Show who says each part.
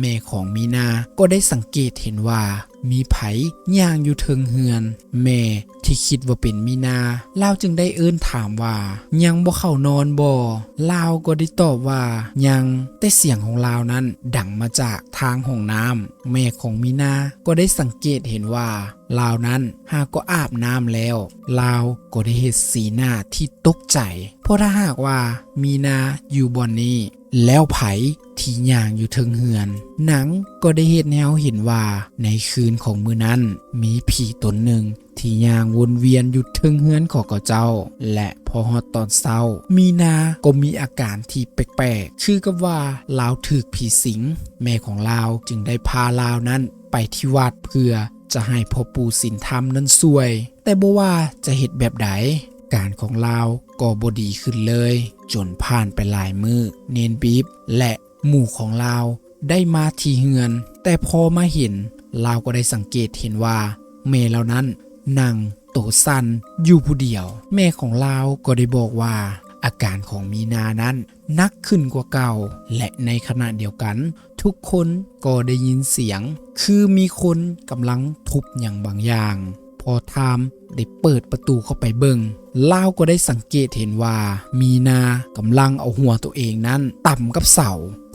Speaker 1: แม่ของมีนา ก็ได้สังเกตเห็นว่า มีไผย่างอยู่เทิงเฮือน แม่ ที่คิดว่าเป็นมีนาลาวจึงได้เอื้นถามว่า ยังบ่เข้านอนบ่ลาวก็ได้ตอบว่ายังแต่เสียงของลาวนั้นดังมาจากทางห้องน้ำแม่ของมีนาก็ได้สังเกตเห็นว่าลาวนั้นหากก็อาบน้ำแล้ว ลาวก็ได้เห็นสีหน้าที่ตกใจ เพราะถ้าหากว่ามีนาอยู่บอนนี้ แล้วไผที่ย่างอยู่เทิงเฮือน หนังก็ได้เห็นแนวเห็นว่าในคืนของมือนั้น มีผีตนหนึ่ง ที่ย่างวนเวียนอยู่ทิงเฮือนของเจ้า และพอฮอดตอนเศร้า มีนาก็มีอาการที่แปลกๆ คือกับว่าลาวถูกผีสิง แม่ของลาวจึงได้พาลาวนั้นไปที่วัดเพื่อจะให้พ่อปู่สินธรรมนั้นช่วย แต่บ่ว่าจะเหตุแบบใดการของลาวก็บดีขึ้นเลย จนผ่านไปหลายมือเนนบีบและหมู่ของลาวได้มาที่เฮือน แต่พอมาเห็นลาวก็ได้สังเกตเห็นว่าเมเหล่านั้น นั่งโตสันอยู่ผู้เดียว แม่ของลาวก็ได้บอกว่า อาการของมีนานั้นนักขึ้นกว่าเก่า และในขณะเดียวกัน ทุกคนก็ได้ยินเสียง คือมีคนกำลังทุบอย่างบางอย่าง พอทามได้เปิดประตูเข้าไปเบิงลาวก็ได้สังเกตเห็นว่า มีนากำลังเอาหัวตัวเองนั้น ต่ำกับเสา